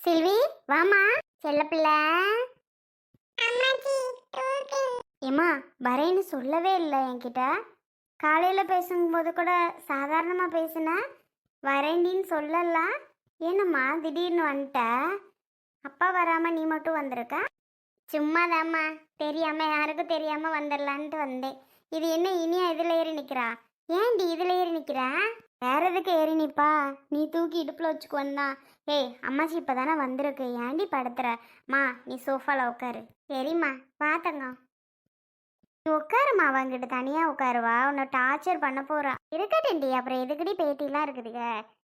செல்வி வாமா செல்ல பிள்ளை. ஏம்மா வரேன்னு சொல்லவே இல்லை என்கிட்ட. காலையில் பேசும்போது கூட சாதாரணமாக பேசின வரேண்டின்னு சொல்லல? என்னம்மா திடீர்னு வந்துட்ட? அப்பா வராமல் நீ மட்டும் வந்திருக்க? சும்மாதாம்மா. தெரியாமல் யாருக்கும் தெரியாமல் வந்துடலான்ட்டு வந்தேன். இது என்ன இனியா இதில் ஏறி நிற்கிறா ஏன்டி இதில் ஏறி நிற்கிற வேற எதுக்கு ஏறி நிப்பா? நீ தூக்கி இடுப்பில் வச்சுக்கு ஏய் அம்மாச்சி இப்போ தானே வந்திருக்கு. ஏன்டி படுத்துற? மா நீ சோஃபாவில் உட்காரு சரிம்மா பார்த்தங்க நீ உட்காருமா அவங்கிட்ட தனியாக உட்காருவா உன்னை டார்ச்சர் பண்ண போகிறா இருக்கட்டேன்டி அப்புறம் எதுக்குடி பேட்டிலாம் இருக்குதுங்க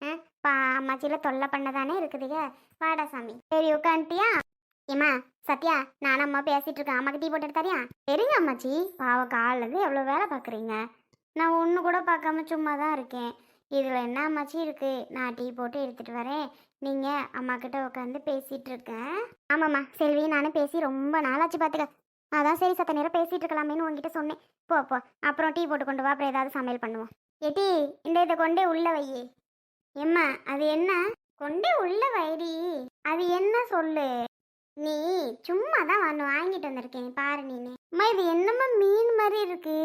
ஆ பா அம்மாச்சியில் தொல்லை பண்ண தானே இருக்குதுங்க வாடா சாமி. சரி உட்காந்துட்டியா ஏம்மா சத்யா நானும் அம்மா பேசிட்டு இருக்கேன். அம்மாக்கு டீ போட்டு தரியா சரிங்க அம்மாச்சி. பாவம் காலிலேருந்து எவ்வளோ வேலை பார்க்குறீங்க நான் ஒன்று கூட பார்க்காம சும்மா தான் இருக்கேன். இதில் என்ன அம்மாச்சி இருக்கு? நான் டீ போட்டு எடுத்துட்டு வரேன். நீங்கள் அம்மா கிட்ட உட்காந்து பேசிகிட்டு இருக்கேன் ஆமாம்மா செல்வி நானும் பேசி ரொம்ப நாளாச்சு பார்த்துக்க அதான் சரி சத்த நேரம் பேசிகிட்டு இருக்கலாமேன்னு உங்ககிட்ட சொன்னேன். போ போ அப்புறம் டீ போட்டு கொண்டு வா அப்புறம் ஏதாவது சமையல் பண்ணுவோம். ஏட்டி இந்த இதை கொண்டே உள்ள வையே எம்மா அது என்ன? கொண்டே உள்ள வைடி. அது என்ன சொல்லு? நீ சும்மா தான் ஒன்று வாங்கிட்டு வந்திருக்கேன் பாரு நீனு. அம்மா இது என்னம்மா மீன் மாதிரி இருக்கு?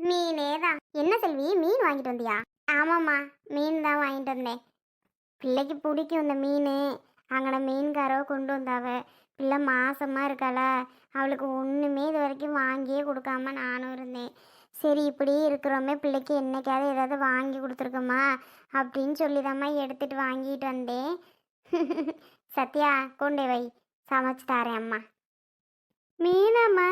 மீனே தான் என்ன செல்வி மீன் வாங்கிட்டு வந்தியா? ஆமாம்மா மீன் தான் வாங்கிட்டு வந்தேன். பிள்ளைக்கு பிடிக்கும் இந்த மீன். அங்கன மீன்காரோ கொண்டு வந்தாவ. பிள்ளை மாசமாக இருக்காளா. அவளுக்கு ஒன்றுமே இது வரைக்கும் வாங்கியே கொடுக்காம நானும் இருந்தேன். சரி இப்படி இருக்கிறோமே பிள்ளைக்கு என்னைக்காவது ஏதாவது வாங்கி கொடுத்துருக்கோமா? அப்படின்னு சொல்லிதாம்மா எடுத்துகிட்டு வாங்கிட்டு வந்தேன். சத்யா கொண்டே வை சமைச்சு தாரேன் அம்மா. மீனாம்மா?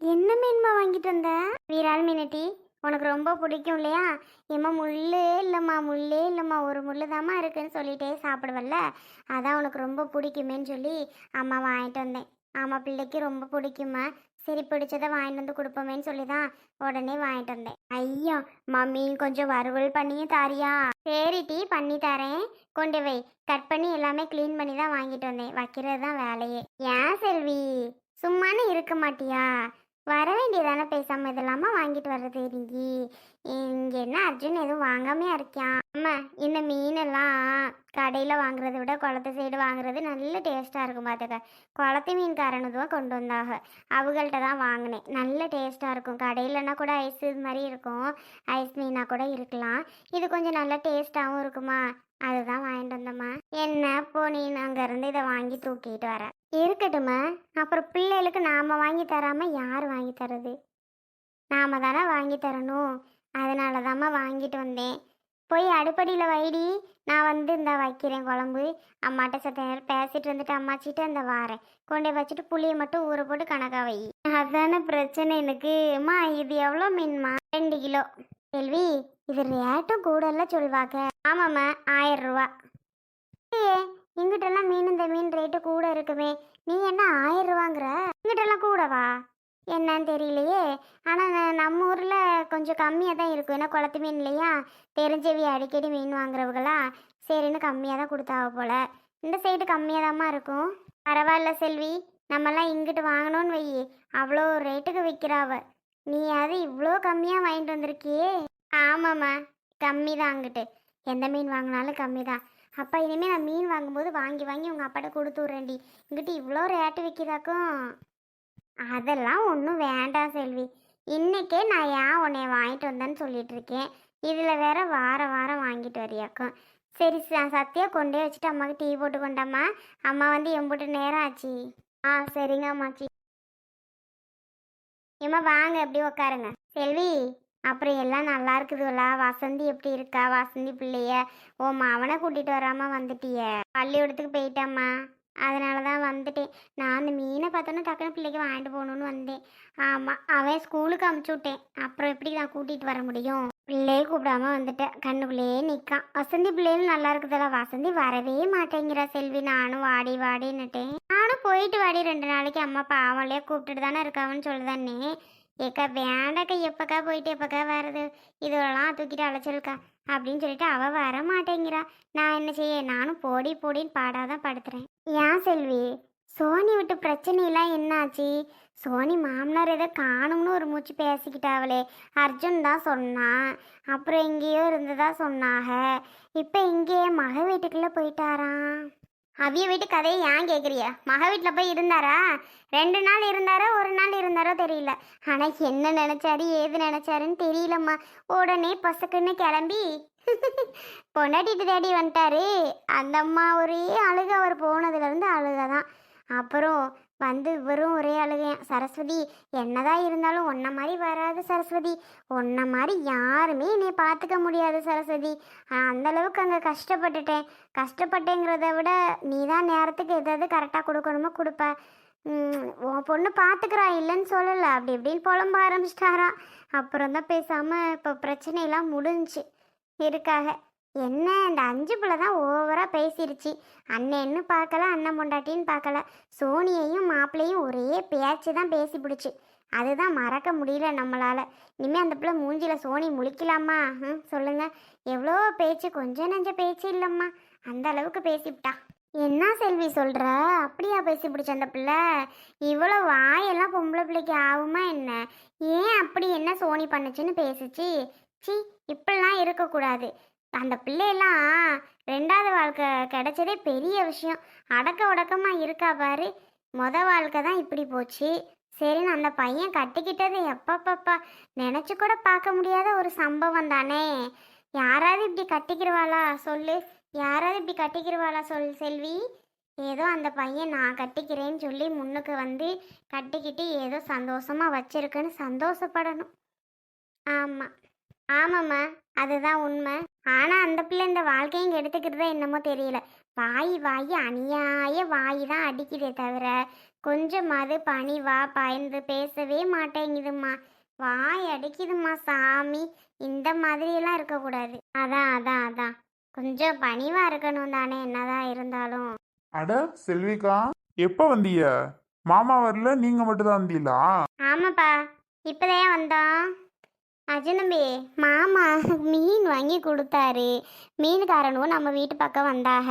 என்ன மீன்மா வாங்கிட்டு வந்த? வீரால் மீனட்டி உனக்கு ரொம்ப பிடிக்கும் இல்லையா? ஏம்மா முள்ளே இல்லைம்மா முள்ளே இல்லைம்மா ஒரு முள்ளு தாம்மா இருக்குன்னு சொல்லிட்டே சாப்பிடுவல்ல? அதான் உனக்கு ரொம்ப பிடிக்குமேன்னு சொல்லி அம்மா வாங்கிட்டு வந்தேன். ஆமாம் பிள்ளைக்கு ரொம்ப பிடிக்குமா சரி பிடிச்சதை வாங்கிட்டு வந்து கொடுப்போமேன்னு சொல்லி தான் உடனே வாங்கிட்டு வந்தேன். ஐயோ மம்மி கொஞ்சம் வறுவல் பண்ணியும் தாரியா? சரி டீ பண்ணி தரேன். கொண்டு வை. கட் பண்ணி எல்லாமே க்ளீன் பண்ணி தான் வாங்கிட்டு வந்தேன். வைக்கிறது தான் வேலையே. ஏன் செல்வி? சும்மானு இருக்க மாட்டியா? வர வேண்டியதானே பேசாம இதெல்லாமா வாங்கிட்டு வர்றது இறங்கி இங்க என்ன அர்ஜுன் எதுவும் வாங்காமையா இருக்கான் அம்மா இந்த மீனெல்லாம் கடையில் வாங்குறத விட குளத்து சைடு வாங்குறது நல்ல டேஸ்ட்டாக இருக்கும் பார்த்துக்க குளத்து மீன்காரனுதும் கொண்டு வந்தாக. அவங்கள்ட்ட தான் வாங்கினேன். நல்ல டேஸ்ட்டாக இருக்கும். கடையிலனா கூட ஐஸ் இது மாதிரி இருக்கும். ஐஸ் மீனாக கூட இருக்கலாம். இது கொஞ்சம் நல்ல டேஸ்ட்டாகவும் இருக்குமா? அதுதான் வாங்கிட்டு வந்தம்மா. என்ன போ நீ அங்கேருந்து இதை வாங்கி தூக்கிட்டு வர. இருக்கட்டுமா அப்புறம் பிள்ளைகளுக்கு நாம் வாங்கி தராமல் யார் வாங்கி தரது நாம தானே வாங்கி தரணும். அதனால தாம்மா வாங்கிட்டு வந்தேன். போய் அடுப்படியில் வைடி. நான் வந்து இந்த வைக்கிறேன் குழம்பு. அம்மாட்ட சத்த நேரம் பேசிட்டு வந்துட்டு அம்மாச்சிட்டு அந்த வாரேன். கொண்டு வச்சுட்டு புளியை மட்டும் ஊற போட்டு கணக்கா வை. அதான பிரச்சனை எனக்கு. அம்மா இது எவ்வளோ மீன்மா? ரெண்டு கிலோ. கேள்வி இது ரேட்டும் கூடல சொல்வாக்க ஆமாம்மா ஆயிரம் ரூபா. இங்கிட்டெல்லாம் மீன் இந்த மீன் ரேட்டு கூட இருக்குமே. நீ என்ன ஆயிரம் ரூபாங்கிற இங்கிட்டெல்லாம் கூடவா? என்னன்னு தெரியலையே. ஆனால் நம்ம ஊரில் கொஞ்சம் கம்மியாக தான் இருக்கும். ஏன்னா குளத்து மீன் இல்லையா? தெரிஞ்சவி அடிக்கடி மீன் வாங்குறவங்களா? சரின்னு கம்மியாக தான் கொடுத்தாவ போல. இந்த சைடு கம்மியாக தாம்மா இருக்கும். பரவாயில்ல செல்வி. நம்மலாம் இங்கிட்டு வாங்கணும்னு வை. அவ்வளோ ரேட்டுக்கு விற்கிறாவ. நீ அது இவ்வளோ கம்மியாக வாங்கிட்டு வந்திருக்கியே. ஆமாம்மா. கம்மி தான் அங்கிட்டு. எந்த மீன் வாங்கினாலும் கம்மி தான் அப்பா இனிமேல் நான் மீன் வாங்கும்போது வாங்கி வாங்கி உங்கள் அப்பாட்ட கொடுத்து விட்றேன்டி. இங்கிட்டு இவ்வளோ ரேட்டு விற்கிதாக்கும் அதெல்லாம் ஒன்றும் வேண்டாம் செல்வி. இன்றைக்கே நான் ஏன் உன்னை வாங்கிட்டு வந்தேன்னு சொல்லிட்டு இருக்கேன். இதில் வேற வார வாரம் வாங்கிட்டு வரியாக்கும். சரி நான் சத்தியாக கொண்டே வச்சுட்டு அம்மாவுக்கு டீ போட்டு கொண்டாம்மா. அம்மா வந்து எம்பிட்டு நேரம் ஆச்சு. ஆ சரிங்க அம்மாச்சி. ஏம்மா வாங்க எப்படி உட்காருங்க செல்வி. அப்புறம் எல்லாம் நல்லா இருக்குதுல்ல வசந்தி எப்படி இருக்கா? வசந்தி பிள்ளைய. ஓ மாவனை கூட்டிட்டு வராம வந்துட்டிய. பள்ளிக்கூடத்துக்கு போயிட்டம்மா. அதனால தான் வந்துட்டேன். நான் அந்த மீனை பார்த்தோன்னே டக்குனு பிள்ளைக்கு வாங்கிட்டு போகணுன்னு வந்தேன். ஆமாம் அவன் ஸ்கூலுக்கு அமுச்சு விட்டேன். அப்புறம் எப்படி நான் கூட்டிகிட்டு வர முடியும்? பிள்ளையே கூப்பிடாம வந்துட்டேன் கண்ணுக்குள்ளேயே நிற்கான் வசந்தி பிள்ளைகளும் நல்லா இருக்குதுல்ல வசந்தி வரவே மாட்டேங்கிறா செல்வி. நானும் வாடி வாடின்னுட்டேன். நானும் போயிட்டு வாடி. ரெண்டு நாளைக்கு அம்மா பாவம்லையே கூப்பிட்டுட்டு தானே இருக்காவன்னு சொல்லுதானே ஏக்கா வேண்டாக்கா எப்பக்கா போயிட்டு எப்பக்கா வர்றது? இதெல்லாம் தூக்கிட்டு அழைச்சிருக்கா அப்படின்னு சொல்லிட்டு அவள் வர மாட்டேங்கிறா நான் என்ன செய்ய நானும் போடி போடின்னு பாடாதான் படுத்துறேன். ஏன் செல்வி? சோனி விட்டு பிரச்சனையெல்லாம் என்னாச்சு? சோனி மாமனார் ஏதோ காணும்னு ஒரு மூச்சு பேசிக்கிட்டாவளே அர்ஜுன் தான் சொன்னான். அப்புறம் எங்கேயோ இருந்ததா சொன்னாக. இப்போ இங்கேயே மக வீட்டுக்குள்ளே போயிட்டாராம். அவிய வீட்டு கதையை ஏன் கேட்குறிய மக வீட்டில் போய் இருந்தாரா? ரெண்டு நாள் இருந்தாரோ ஒரு நாள் இருந்தாரோ தெரியல. ஆனால் என்ன நினச்சாரு ஏது நினச்சாருன்னு தெரியலம்மா. உடனே பசக்குன்னு கிளம்பி பொண்டாட்டிட்டு தேடி வந்துட்டாரு. அந்த அம்மா ஒரே அழுக அவர் போனதுலேருந்து அழுக தான் அப்புறம் வந்து இவரும் ஒரே அழுகையான் சரஸ்வதி என்னதான் இருந்தாலும் உன்ன மாதிரி வராது சரஸ்வதி. உன்ன மாதிரி யாருமே என்னை பார்த்துக்க முடியாது சரஸ்வதி. அந்தளவுக்கு அந்த அளவுக்கு அங்கே கஷ்டப்பட்டுட்டேன். கஷ்டப்பட்டேங்கிறத விட நீ தான் நேரத்துக்கு எதாவது கரெக்டாக கொடுக்கணுமோ கொடுப்ப. உன் பொண்ணு பார்த்துக்கிறா இல்லைன்னு சொல்லலை. அப்படி இப்படின்னு புலம்ப ஆரம்பிச்சிட்டாரா. அப்புறம் தான் பேசாமல் இப்போ பிரச்சனையெல்லாம் முடிஞ்சுச்சு இருக்காக. என்ன இந்த அஞ்சு பிள்ளை தான் ஓவராக பேசிருச்சு. அண்ணன்னு பார்க்கல அண்ணன் பொண்டாட்டின்னு பார்க்கல. சோனியையும் மாப்பிள்ளையும் ஒரே பேச்சு தான் பேசி பிடிச்சி. அதுதான் மறக்க முடியல நம்மளால். இனிமேல் அந்த பிள்ளை மூஞ்சியில் சோனி முழிக்கலாமா? ம் சொல்லுங்கள் எவ்வளோ பேச்சு கொஞ்சம் நெஞ்ச பேச்சு இல்லைம்மா. அந்த அளவுக்கு பேசிவிட்டா. என்ன செல்வி சொல்கிற அப்படியா பேசி பிடிச்ச அந்த பிள்ளை? இவ்வளோ வாயெல்லாம் பொம்பளை பிள்ளைக்கு ஆகுமா என்ன? ஏன் அப்படி என்ன சோனி பண்ணுச்சுன்னு பேசுச்சு? சி இப்படிலாம் இருக்கக்கூடாது. அந்த பிள்ளையெல்லாம் ரெண்டாவது வாழ்க்கை கிடைச்சதே பெரிய விஷயம். அடக்க உடக்கமாக இருக்கா பாரு. மொத வாழ்க்கை தான் இப்படி போச்சு. சரின்னு அந்த பையன் கட்டிக்கிட்டது எப்பப்பப்பா நினச்சி கூட பார்க்க முடியாத ஒரு சம்பவம் தானே. யாராவது இப்படி கட்டிக்கிருவாளா சொல்லு. யாராவது இப்படி கட்டிக்கிருவாளா சொல் செல்வி. ஏதோ அந்த பையன் நான் கட்டிக்கிறேன்னு சொல்லி முன்னுக்கு வந்து கட்டிக்கிட்டு ஏதோ சந்தோஷமாக வச்சிருக்குன்னு சந்தோஷப்படணும். ஆமாம் ஆமாம்மா அதுதான் உண்மை. ஆனால் அந்த பிள்ளை இந்த வாழ்க்கையும் கெடுத்துக்கிறதா என்னமோ தெரியல. வாய் வாய் அநியாய வாய் தான் அடிக்குதே தவிர கொஞ்சமாவது பணிவா பயந்து பேசவே மாட்டேங்குதும்மா வாய் அடிக்குதும்மா சாமி. இந்த மாதிரியெல்லாம் இருக்கக்கூடாது. அதான் அதான் அதான். கொஞ்சம் பணிவா இருக்கணும் தானே என்னதான் இருந்தாலும். அட செல்விக்கா எப்போ வந்தீங்க மாமா வரல நீங்க மட்டும் தான் வந்தீங்களா? ஆமாப்பா இப்போதான் வந்தோம். அஜனம்பி மாமா மீன் வாங்கி கொடுத்தாரு. மீன்காரனும் நம்ம வீட்டு பக்கம் வந்தாக.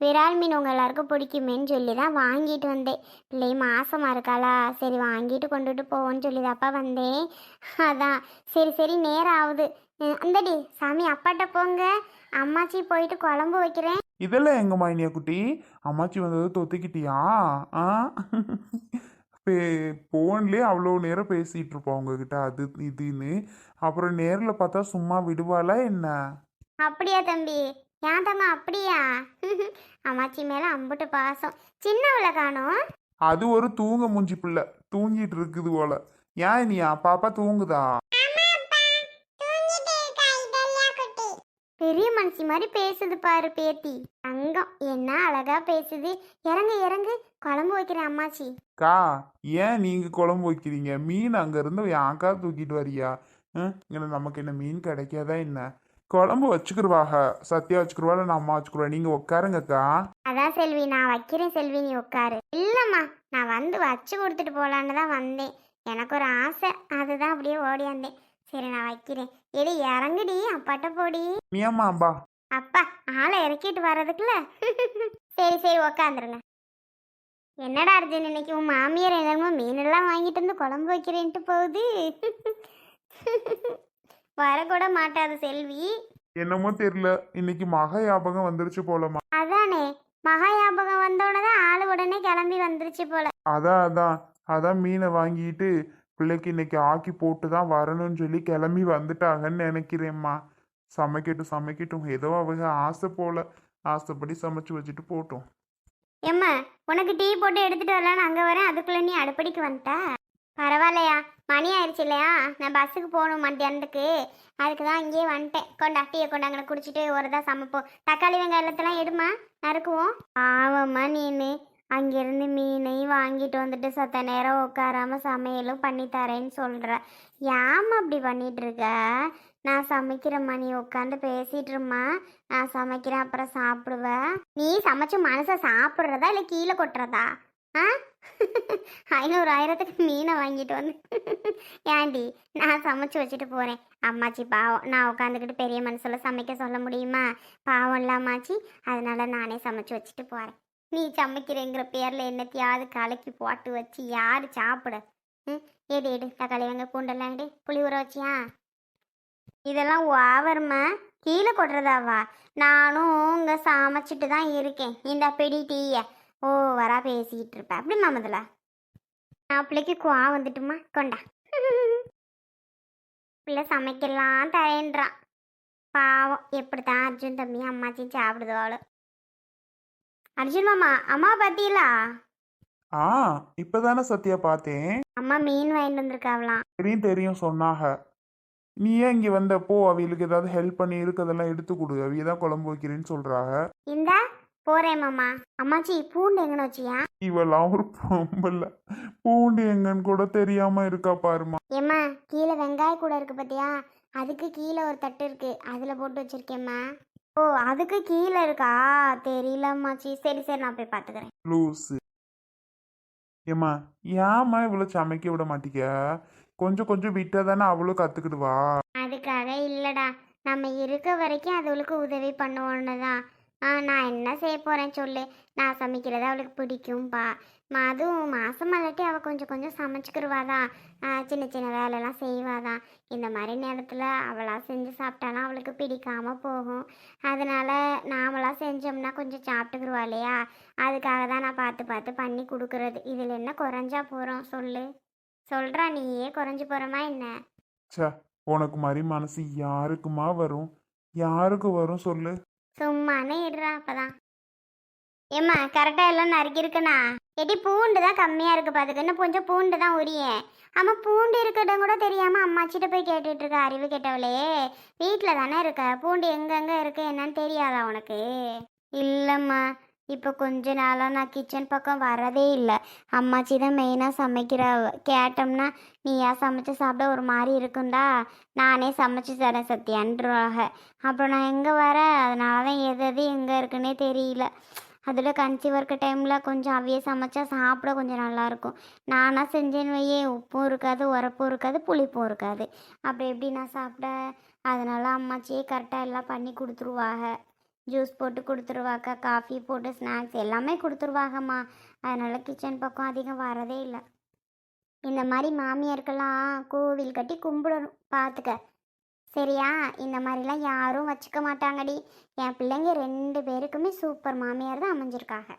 விரால் மீன் உங்கள் எல்லாருக்கும் பிடிக்குமேன்னு சொல்லி தான் வாங்கிட்டு வந்தேன். பிள்ளை மாசமாக இருக்காளா? சரி வாங்கிட்டு கொண்டுட்டு போவோன்னு சொல்லி தாப்பா வந்தேன். அதான் சரி சரி நேரம் ஆகுது. அந்தடி சாமி அப்பாட்ட போங்க. அம்மாச்சி போயிட்டு குழம்பு வைக்கிறேன். இதெல்லாம் எங்க மைனியா குட்டி அம்மாச்சி வந்தது தொத்துக்கிட்டியா? ஆ? பே ஃபோன்லேயே அவ்வளோ நேரம் பேசிட்டு இருப்போம் உங்ககிட்ட அது இதுன்னு. அப்புறம் நேரில் பார்த்தா சும்மா விடுவாளா என்ன? அப்படியா தம்பி. ஏன் தம்மா அப்படியா? அம்மாச்சி மேலே அம்புட்டு பாசம். சின்னவளை காணோம் அது ஒரு தூங்க மூஞ்சி பிள்ளை. தூங்கிட்டு இருக்குது போல. ஏன் நீயா பாப்பா தூங்குதா? மனுஷி மாதிரி பேசுது பாரு பேத்தி. தங்கம். என்ன அழகா பேசுது. இறங்கு இறங்கு. குழம்பு வைக்கிறேன் அம்மாச்சி. கா ஏன் நீங்க குழம்பு வைக்கிறீங்க? மீன் அங்க இருந்து யாக்கா தூக்கிட்டு வரியா? இங்க நமக்கு என்ன மீன் கிடைக்காதா என்ன? குழம்பு வச்சுக்கிருவாக. சத்தியா வச்சுக்கிருவா இல்லை நான் அம்மா வச்சுக்கிருவா? நீங்க உட்காருங்கக்கா அதான் செல்வி நான் வைக்கிறேன் செல்வி நீ உட்காரு இல்லைம்மா நான் வந்து வச்சு கொடுத்துட்டு போகலான்னு தான் வந்தேன். எனக்கு ஒரு ஆசை. அதுதான் அப்படியே ஓடியாந்தேன். சரி நான் வைக்கிறேன். எடி இறங்குடி. அப்பாட்ட போடி. பா அப்பா ஆளை இறக்கிட்டு வர்றதுக்குள்ள. சரி சரி உக்காந்துருங்க. என்னடா அர்ஜுன் இன்னைக்கு உன் மாமியார் என்னமோ மீனெல்லாம் வாங்கிட்டு வந்து குழம்பு வைக்கிறேன்ட்டு போகுது. வரக்கூட மாட்டாது செல்வி. என்னமோ தெரியல. இன்னைக்கு மக ஞாபகம் வந்துருச்சு போலமா அதானே. மகா ஞாபகம் வந்தோடனே தான் ஆளு உடனே கிளம்பி வந்துருச்சு போல. அதான் அதான். அதான் மீனை வாங்கிட்டு பிள்ளைக்கு இன்னைக்கு ஆக்கி போட்டு தான் வரணும்னு சொல்லி கிளம்பி வந்துட்டாங்கன்னு நினைக்கிறேம்மா. சமைக்கட்டும் சமைக்கட்டும். ஏதோ அவங்க ஆசை போல ஆசைப்படி சமைச்சு வச்சுட்டு போட்டோம். ஏம்மா உனக்கு டீ போட்டு எடுத்துட்டு வரலான்னு அங்கே வரேன் அதுக்குள்ள நீ அடுப்படிக்கு வந்துட்டா? பரவாயில்லையா? மணி ஆயிடுச்சு இல்லையா? நான் பஸ்ஸுக்கு போகணும் மத்தியானத்துக்கு. அதுக்கு தான் இங்கேயே வந்துட்டேன். கொண்டா டீயை கொண்டாங்க குடிச்சிட்டு ஒரு தான் சமைப்போம். தக்காளி வெங்காயத்துலாம் எடுமா நறுக்குவோம். ஆமாம்மா நீனு. அங்கேருந்து மீனையும் வாங்கிட்டு வந்துட்டு சத்த நேரம் உட்காராம சமையலும் பண்ணி தரேன்னு சொல்கிற ஏம்மா அப்படி பண்ணிட்டு இருக்க? நான் சமைக்கிறேம்மா நீ உட்காந்து பேசிட்டுருமா நான் சமைக்கிறேன் அப்புறம் சாப்பிடுவேன் நீ சமைச்சு மனசை சாப்பிட்றதா இல்லை கீழே கொட்டுறதா? ஆ? ஐநூறு ஆயிரத்துக்கு மீனை வாங்கிட்டு வந்து. ஏண்டி நான் சமைச்சு வச்சுட்டு போகிறேன் அம்மாச்சி பாவம் நான் உட்காந்துக்கிட்டு பெரிய மனசில் சமைக்க சொல்ல முடியுமா? பாவம் இல்லாமாச்சி அதனால் அதனால நானே சமைச்சு வச்சுட்டு போகிறேன் நீ சமைக்கிறேங்கிற பேரில் என்னத்தையாவது கலக்கி போட்டு வச்சு யார் சாப்பிட? ம் எடு எடு தக்காளி வெங்க பூண்டெல்லாம் எடு புளி ஊற வச்சியா? இதெல்லாம் ஓவர்மா? கீழே கொட்டுறதாவா? நானும் இங்கே சமைச்சிட்டு தான் இருக்கேன். இந்த பெடி டீய. ஓ வரா பேசிக்கிட்டு இருப்பேன் அப்படி மாமதுல நான் பிள்ளைக்கு குவா வந்துட்டுமா கொண்டா. பிள்ளை சமைக்கலாம் தரேன்றான் பாவம் எப்படி தான் அர்ஜுன் தம்பி அம்மாச்சியும் சாப்பிடுதோளு அர்ஜுன் மாமா அம்மா பார்த்தீங்களா ஆ இப்பதானே சத்யா பார்த்தேன். அம்மா மீன் வாங்கிட்டு வந்திருக்காவலாம் தெரியும் தெரியும் சொன்னாக நீ ஏன் இங்கே வந்தப்போ அவங்களுக்கு ஏதாவது ஹெல்ப் பண்ணி இருக்கதெல்லாம் எடுத்து கொடு. அவிய தான் குழம்பு வைக்கிறேன்னு சொல்றாங்க. இந்தா போறேன் மாமா. அம்மாச்சி பூண்டு எங்கன்னு வச்சியா? இவெல்லாம் ஒரு பொம்பல்ல பூண்டு எங்கன்னு கூட தெரியாம இருக்கா பாருமா ஏம்மா கீழே வெங்காய கூட இருக்கு பார்த்தியா அதுக்கு கீழே ஒரு தட்டு இருக்கு. அதில் போட்டு வச்சிருக்கேம்மா. ஓ அதுக்கு கீழே இருக்கா? தெரியலம்மாச்சி சரி சரி நான் போய் பார்த்துக்கிறேன். லூஸு ஏம்மா ஏம்மா இவ்வளோ சமைக்க விட மாட்டிக்க கொஞ்சம் கொஞ்சம் விட்டா தானே அவளும் கற்றுக்கிடுவா அதுக்காக இல்லைடா. நம்ம இருக்க வரைக்கும் அதுகளுக்கு உதவி பண்ணுவோன்னு தான். ஆ நான் என்ன செய்ய போகிறேன் சொல்லு. நான் சமைக்கிறது அவளுக்கு பிடிக்கும்பா. அதுவும் மாதம் மல்லாட்டி அவள் கொஞ்சம் கொஞ்சம் சமைச்சிக்கிருவாதான் ஆ, சின்ன சின்ன வேலைலாம் செய்வாதான் இந்த மாதிரி நேரத்தில் அவளாக செஞ்சு சாப்பிட்டாலும் அவளுக்கு பிடிக்காம போகும். அதனால நாமளாக செஞ்சோம்னா கொஞ்சம் சாப்பிட்டுக்குருவா இல்லையா? அதுக்காக தான் நான் பார்த்து பார்த்து பண்ணி கொடுக்குறது. இதில் என்ன குறைஞ்சா போகிறோம் சொல்லு. சொல்கிறா நீயே குறைஞ்சி போகிறோமா என்ன? ச்சே உனக்கு மாதிரி மனசு யாருக்குமா வரும்? யாருக்கு வரும் சொல்லு. சும்மானே இடுறா அப்பதான். ஏம்மா கரெக்டாக எல்லாம் நறுக்கிருக்குண்ணா எடி பூண்டு தான் கம்மியாக இருக்குது பார்த்துக்க இன்னும் கொஞ்சம் பூண்டு தான் உரியேன் ஆமாம் பூண்டு இருக்கட்டும் கூட தெரியாமல் அம்மாச்சிட்ட போய் கேட்டுட்டு இருக்க அறிவு கேட்டவளே. வீட்டில் தானே இருக்க? பூண்டு எங்கெங்கே இருக்கு என்னன்னு தெரியாதா உனக்கு? இல்லைம்மா இப்போ கொஞ்ச நாளாக நான் கிச்சன் பக்கம் வரதே இல்லை. அம்மாச்சி தான் மெயினாக சமைக்கிற. கேட்டோம்னா நீயா சமைச்சு சாப்பிட ஒரு மாதிரி இருக்குண்டா நானே சமைச்சு தரேன் சத்யான்றாக அப்புறம் நான் எங்கே வரேன் அதனால தான் எது எது எங்கே இருக்குன்னே தெரியல. அதில் கன்சீவ் இருக்க டைமில் கொஞ்சம் அவைய சமைச்சா சாப்பிட கொஞ்சம் நல்லாயிருக்கும் நானாக செஞ்சேன்னு வையே உப்பும் இருக்காது உரப்பும் இருக்காது புளிப்பும் இருக்காது. அப்படி எப்படி நான் சாப்பிட? அதனால் அம்மாச்சியே கரெக்டாக எல்லாம் பண்ணி கொடுத்துருவாங்க ஜூஸ் போட்டு கொடுத்துருவாக்கா காஃபி போட்டு ஸ்நாக்ஸ் எல்லாமே கொடுத்துருவாங்கம்மா அதனால் கிச்சன் பக்கம் அதிகம் வரதே இல்லை. இந்த மாதிரி மாமியாருக்கெல்லாம் கோவில் கட்டி கும்பிடணும். பார்த்துக்க சரியா? இந்த மாதிரிலாம் யாரும் வச்சுக்க மாட்டாங்கடி. என் பிள்ளைங்க ரெண்டு பேருக்குமே சூப்பர் மாமியார் தான் அமைஞ்சிருக்காங்க.